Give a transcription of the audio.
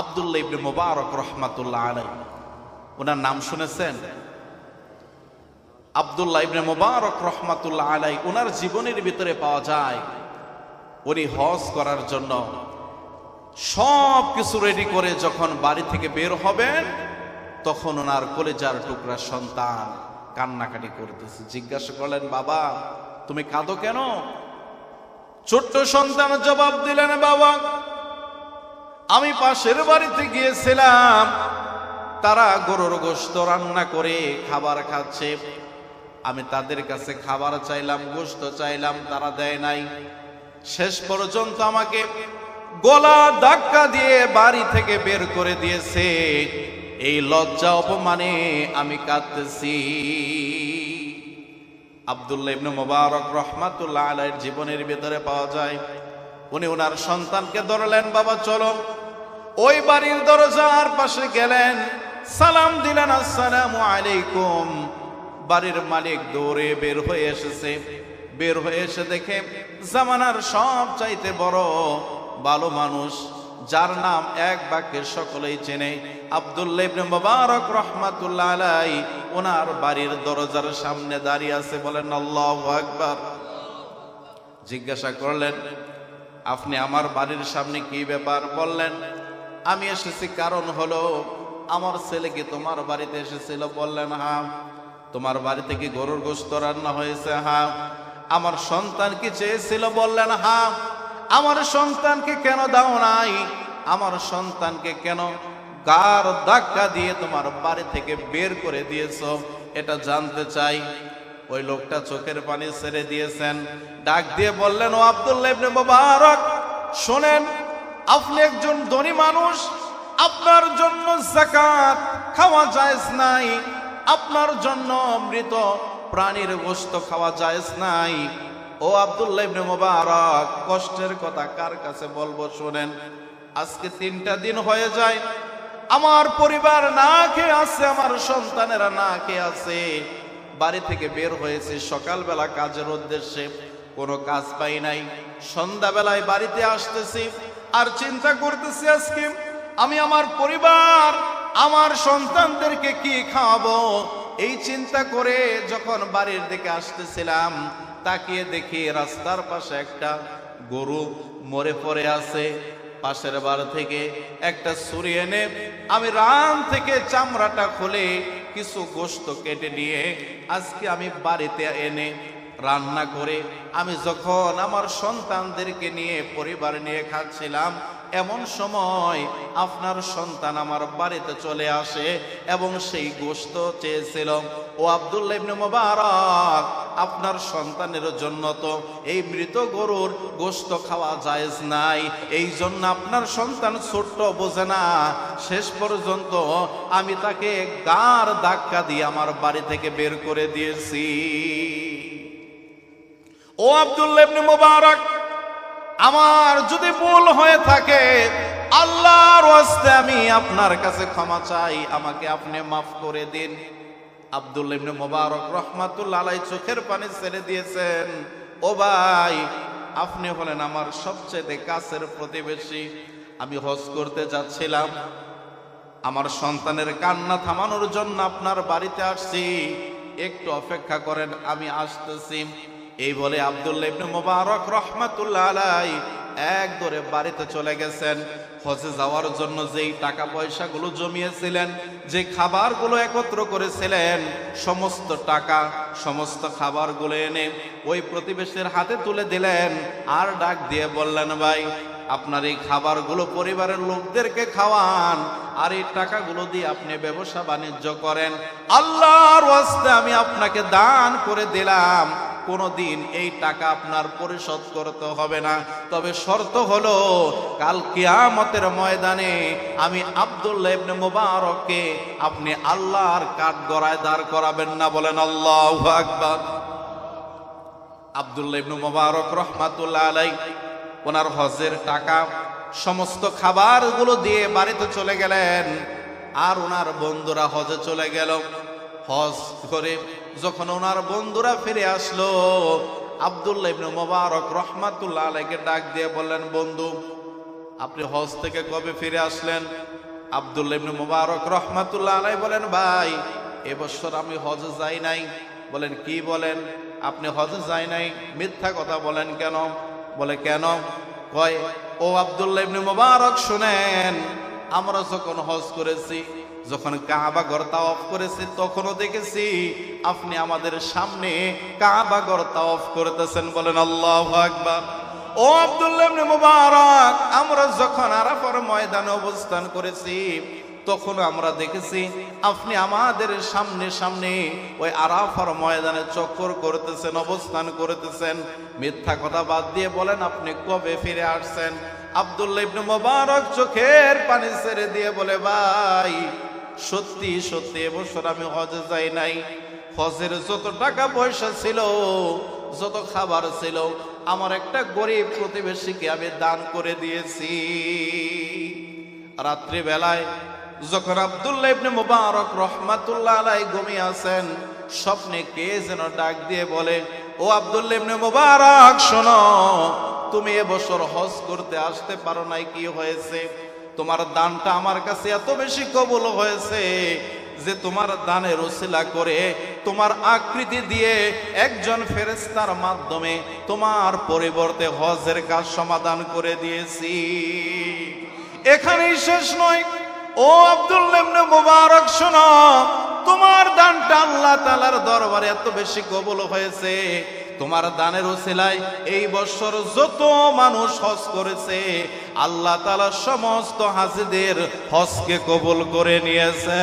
আবদুল্লাহ ইবনে মোবারক রহমাতুল্লাহ আলাই ওনার নাম শুনেছেন? আবদুল্লাহ ইবনে মোবারক রহমাতুল্লাহ আলাই ওনার জীবনের ভিতরে পাওয়া যায়, উনি হজ করার জন্য সব কিছু রেডি করে যখন বাড়ি থেকে বের হবেন, তখন ওনার কলেজার টুকরা সন্তান কান্নাকাটি করতেছে। জিজ্ঞাসা করলেন, বাবা, তুমি কাঁদো কেন? ছোট্ট সন্তান জবাব দিলেন, বাবা আমি পাশের বাড়িতে গিয়েছিলাম। তারা গরুর গোস্ত রান্না করে খাবার খাচ্ছে। আমি তাদের কাছে খাবার চাইলাম গোস্ত চাইলাম, তারা দেয় নাই। শেষ পর্যন্ত আমাকে গলা ধাক্কা দিয়ে বাড়ি থেকে বের করে দিয়েছে। এই লজ্জা অপমানে আমি কাঁদতেছি। আব্দুল্লাহ ইবনে মোবারক রহমাতুল্লাহ আলাইহির জীবনের ভিতরে পাওয়া যায়। উনি ওনার সন্তানকে ধরলেন, বাবা চলো। ওই বাড়ির দরজার পাশে গেলেন। সালাম দিলেন, আসসালামু আলাইকুম। বাড়ির মালিক দৌড়ে বের হয়ে এসেছে। বের হয়ে এসে দেখে জামানার সব চাইতে বড় ভালো মানুষ, যার নাম এক বাক্যে সকলেই চেনে। আব্দুল্লাহ ইবনে মুবারক রাহমাতুল্লাহ আলাই ওনার বাড়ির দরজার সামনে দাঁড়িয়ে আছে। বলেন, আল্লাহু আকবার। জিজ্ঞাসা করলেন, আপনি আমার বাড়ির সামনে কি ব্যাপার? বললেন আমি এসেছি কারণ হলো, আমার ছেলে কি তোমার বাড়িতে এসেছিল? বললেন হা তোমার বাড়িতে কি গরুর গোস্ত রান্না হয়েছে? হা আমার সন্তান কি চেয়েছিল? বললেন হা আমার সন্তানকে কেন দাও নাই? আমার সন্তানকে কেন গার ধাক্কা দিয়ে তোমার বাড়ি থেকে বের করে দিয়েছ? এটা জানতে চাই। ওই লোকটা চোখের পানি ছেড়ে দিয়েছেন। ডাক দিয়ে বললেন, ও আব্দুল্লাহ শোনেন আপনি একজন ধনী মানুষ, আপনার জন্য যাকাত খাওয়া জায়েজ নাই, আপনার জন্য অমৃত প্রাণীর গোশত খাওয়া জায়েজ নাই। ও আব্দুল্লাহ ইবনে মুবারক, কষ্টের কথা কার কাছে বলব শোনেন? আজকে তিনটা দিন হয়ে যায়, আমার পরিবার না খেয়ে আছে, আমার সন্তানেরা না খেয়ে আছে। বাড়ি থেকে বের হয়েছে, সকালবেলা কাজের উদ্দেশ্যে কোনো কাজ পাই নাই। সন্ধ্যাবেলায় বাড়িতে আসতেছি আর চিন্তা করতেছি আজকে, আমি আমার পরিবার, আমার সন্তানদেরকে কি খাওয়াবো? এই চিন্তা করে যখন বাড়ির দিকে আসতেছিলাম, তাকিয়ে দেখি রাস্তার পাশে একটা গরু মরে পড়ে আছে। পাশের বার থেকে একটা ছুরি এনে আমি রান থেকে চামড়াটা খুলে কিছু গোস্ত কেটে নিয়ে আজকে আমি বাড়িতে এনে রান্না করে আমি যখন আমার সন্তানদেরকে নিয়ে পরিবার নিয়ে খাচ্ছিলাম, এমন সময় আপনার সন্তান আমার বাড়িতে চলে আসে এবং সেই গোস্ত চেয়েছিল, ও আব্দুল্লাহ ইবনে মুবারক, আপনার সন্তানের জন্য তো এই মৃত গরুর গোস্ত খাওয়া জায়েজ নাই, এই জন্য আপনার সন্তান ছোট্ট বোঝে না। শেষ পর্যন্ত আমি তাকে গার ধাক্কা দিয়ে আমার বাড়ি থেকে বের করে দিয়েছি। ও আব্দুল্লাহ ইবনে মুবারক, আমার যদি ভুল হয়ে থাকে, আল্লাহর ওয়াস্তে আমি আপনার কাছে ক্ষমা চাই, আমাকে আপনি মাফ করে দিন। আব্দুল্লাহ ইবনে মুবারক রহমাতুল্লাহ আলাই চোখের পানি ছেড়ে দিয়েছেন, ও ভাই, আপনি হলেন আমার সবচেয়ে কাছের প্রতিবেশী, আমি হজ করতে যাচ্ছিলাম। আমার সন্তানের কান্না থামানোর জন্য আপনার বাড়িতে আসছি, একটু অপেক্ষা করেন, আমি আসতেছি। এই বলে আব্দুল্লাহ ইবনে মুবারক রহমাতুল্লাহ আলাই এক দরে বাড়িতে চলে গেছেন। হজে যাওয়ার জন্য যেই টাকা পয়সাগুলো জমিয়েছিলেন, যে খাবারগুলো একত্র করেছিলেন, সমস্ত টাকা, সমস্ত খাবারগুলো এনে ওই প্রতিবেশীর হাতে তুলে দিলেন। আর ডাক দিয়ে বললেন, ভাই, আপনার এই খাবারগুলো পরিবারের লোকদেরকে খাওয়ান, আর এই টাকাগুলো দিয়ে আপনি ব্যবসা বাণিজ্য করেন। আল্লাহর আমি আপনাকে দান করে দিলাম। কোনোদিন এই টাকা আপনার পরিশোধ করতে হবে না। তবে শর্ত হলো, কাল কিয়ামতের ময়দানে আমি আব্দুল্লাহ ইবনে মুবারককে আপনি আল্লাহর কাঠ গড়ায় দাঁড় করাবেন না বলেন আল্লাহু আকবার। আব্দুল্লাহ ইবনে মুবারক রহমাতুল্লাহ আলাই ওনার হজের টাকা, সমস্ত খাবারগুলো দিয়ে বাড়িতে চলে গেলেন। আর ওনার বন্ধুরা হজে চলে গেল। হজ করে যখন ওনার বন্ধুরা ফিরে আসলো, আব্দুল্লাহ মোবারক রহমাতুল্লাহ আলাইকে ডাক দিয়ে বললেন, বন্ধু, আপনি হজ থেকে কবে ফিরে আসলেন? আব্দুল্লাহ মুবারক রহমাতুল্লাহ আলাই বলেন, ভাই এবছর আমি হজে যাই নাই। বলেন, কি বলেন? আপনি হজে যাই নাই? মিথ্যা কথা বলেন কেন? বলে, কেন? কয়, ও আব্দুল্লাহ মুবারক, শুনেন, আমরা যখন হজ করেছি যখন কাবা ঘর তাওয়াফ করেছি, তখনও দেখেছি আপনি আমাদের সামনে কাবা ঘর তাওয়াফ করতেছেন বলেন আল্লাহু আকবার। ও আব্দুল্লাহ মুবারক, আমরা যখন আরাফার ময়দানে অবস্থান করেছি তখন আমরা দেখেছি আপনি আমাদের সামনে সামনে ওই আরাফার ময়দানে চক্কর করতেছেন, অবস্থান করতেছেন। মিথ্যা কথা বাদ দিয়ে বলেন, আপনি কবে ফিরে আসছেন? আব্দুল্লাহ ইবনে মুবারক চোখের পানি ছেড়ে দিয়ে বলে, ভাই সত্যি সত্যি এবছর আমি হজে যাই নাই। হজের যত টাকা পয়সা ছিল, যত খাবার ছিল, আমার একটা গরিব প্রতিবেশীকে আমি দান করে দিয়েছি। রাত্রি বেলায় যখন আব্দুল্লাহ ইবনে মুবারক রহমাতুল্লাহ আলাই ঘুমিয়ে আছেন স্বপ্নে কে যেন ডাক দিয়ে বলে, ও আব্দুল্লাহ ইবনে মুবারক, শোনো, তুমি এবছর হজ করতে আসতে পারো নাই, কি হয়েছে? তোমার দানটা আমার কাছে এত বেশি কবুল হয়েছে যে তোমার দানের ওসিলা করে, তোমার আকৃতি দিয়ে একজন ফেরেস্তার মাধ্যমে তোমার পরিবর্তে হজের কাজ সমাধান করে দিয়েছি। এখানেই শেষ নয়। ও আব্দুল্লাহ ইবনে মুবারক, শোনো। তোমার দানটা আল্লাহ তালার দরবারে এত বেশি কবুল হয়েছে তোমার দানের ওসিলায় এই বছর যত মানুষ হজ করেছে, আল্লাহ তালা সমস্ত হাজিদের হজকে কবুল করে নিয়েছে।